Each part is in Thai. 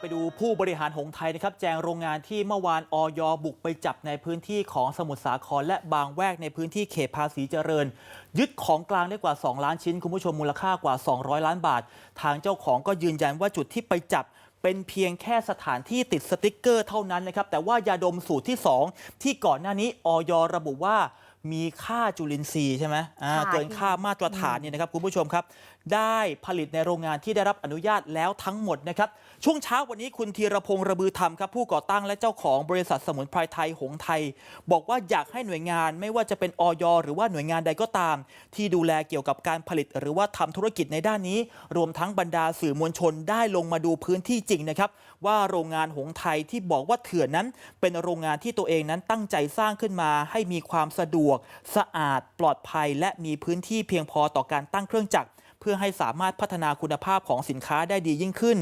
ไปดูผู้บริหารหงไทยนะครับแจงโรงงานที่เมื่อวานออยบุกไปจับในพื้นที่ของสมุทรสาครและบางแวกในพื้นที่เขตภาษีเจริญ ยึดของกลางได้กว่า 2 ล้านชิ้น คุณผู้ชมมูลค่ากว่า 200 ล้านบาท ทางเจ้าของก็ยืนยันว่าจุดที่ไปจับเป็นเพียงแค่สถานที่ติดสติกเกอร์เท่านั้นนะครับแต่ว่ายาดมสูตรที่ 2 ที่ก่อนหน้านี้ออยระบุว่า มีค่าจุลินทรีย์ใช่ไหมอ่าค่ะเกินค่ามาตรฐานเนี่ยนะครับคุณผู้ชมครับ ได้ผลิตในโรงงานที่ได้รับอนุญาตแล้วทั้งหมดนะครับ ช่วงเช้าวันนี้คุณธีรพงษ์ระบือธรรมครับผู้ก่อตั้งและเจ้าของบริษัทสมุนไพรไทยหงไทย บอกว่าอยากให้หน่วยงานไม่ว่าจะเป็นออยหรือว่าหน่วยงานใดก็ตาม ที่ดูแลเกี่ยวกับการผลิต หรือว่าทำธุรกิจในด้านนี้ รวมทั้งบรรดาสื่อมวลชนได้ลงมาดูพื้นที่จริงนะครับ ว่าโรงงานหงไทยที่บอกว่าเถื่อนนั้น เป็นโรงงานที่ตัวเองนั้นตั้งใจสร้างขึ้นมาให้มีความสะดวกสะอาดปลอดภัย และมีพื้นที่เพียงพอต่อการตั้งเครื่องจักรเพื่อให้สามารถพัฒนาคุณภาพของสินค้าได้ดียิ่งขึ้น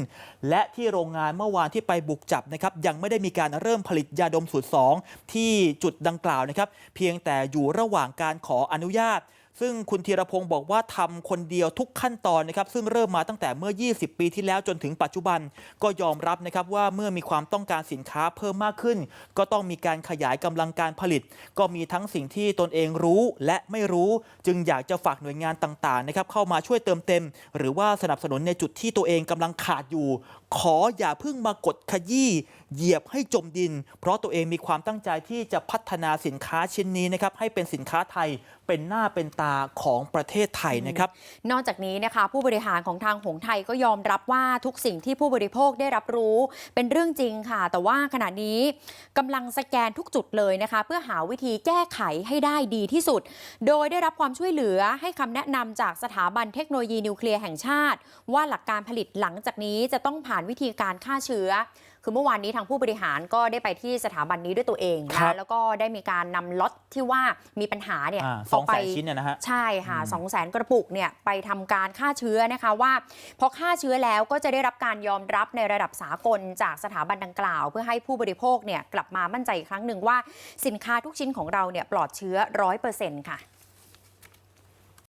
และที่โรงงานเมื่อวานที่ไปบุกจับนะครับยังไม่ได้มีการเริ่มผลิตยาดมสูตร 2 ที่จุดดังกล่าวนะครับ เพียงแต่อยู่ระหว่างการขออนุญาต ซึ่งคุณธีรพงศ์บอกว่าทำคนเดียวทุกขั้นตอนนะครับซึ่งเริ่มมาตั้งแต่เมื่อ 20 ปีที่แล้วจนถึงปัจจุบันก็ยอมรับนะครับว่าเมื่อมีความต้องการสินค้าเพิ่มมากขึ้น ก็ต้องมีการขยายกำลังการผลิต ก็มีทั้งสิ่งที่ตนเองรู้และไม่รู้ จึงอยากจะฝากหน่วยงานต่างๆนะครับเข้ามาช่วยเติมเต็ม หรือว่าสนับสนุนในจุดที่ตัวเองกำลังขาดอยู่ ขออย่าเพิ่งมากดขยี้เหยียบให้จมดิน เพราะตัวเองมีความตั้งใจที่จะพัฒนาสินค้าชิ้นนี้นะครับให้เป็นสินค้าไทยเป็นหน้าเป็นตาของประเทศไทยนะครับ นอกจากนี้นะคะผู้บริหารของทางหงส์ไทยก็ยอมรับว่าทุกสิ่งที่ผู้บริโภคได้รับรู้เป็นเรื่องจริงค่ะ แต่ว่าขณะนี้กำลังสแกนทุกจุดเลยนะคะ เพื่อหาวิธีแก้ไขให้ได้ดีที่สุด โดยได้รับความช่วยเหลือให้คำแนะนำจากสถาบันเทคโนโลยีนิวเคลียร์แห่งชาติ ว่าหลักการผลิตหลังจากนี้จะต้องผ่านวิธีการฆ่าเชื้อ คือเมื่อวานนี้ทางผู้บริหารก็ได้ไปที่สถาบันนี้ด้วยตัวเองครันะบแล้วก็ได้มีการนำล็อตที่ว่ามีปัญหาเนี่ยอ่าสเาองไปแสนชิ้นเนี่ยนะฮะ ใช่ค่ะอืมสองแสนกระปุกเนี่ยไปทำการฆ่าเชื้อนะคะว่าพอฆ่าเชื้อแล้วก็จะได้รับการยอมรับในระดับสากลจากสถาบันดังกล่าว เพื่อให้ผู้บริโภคเนี่ยกลับมามั่นใจอีกครั้งหนึ่งว่าสินค้าทุกชิ้นของเราเนี่ยปลอดเชื้อร้อยเปอร์เซ็นต์ค่ะ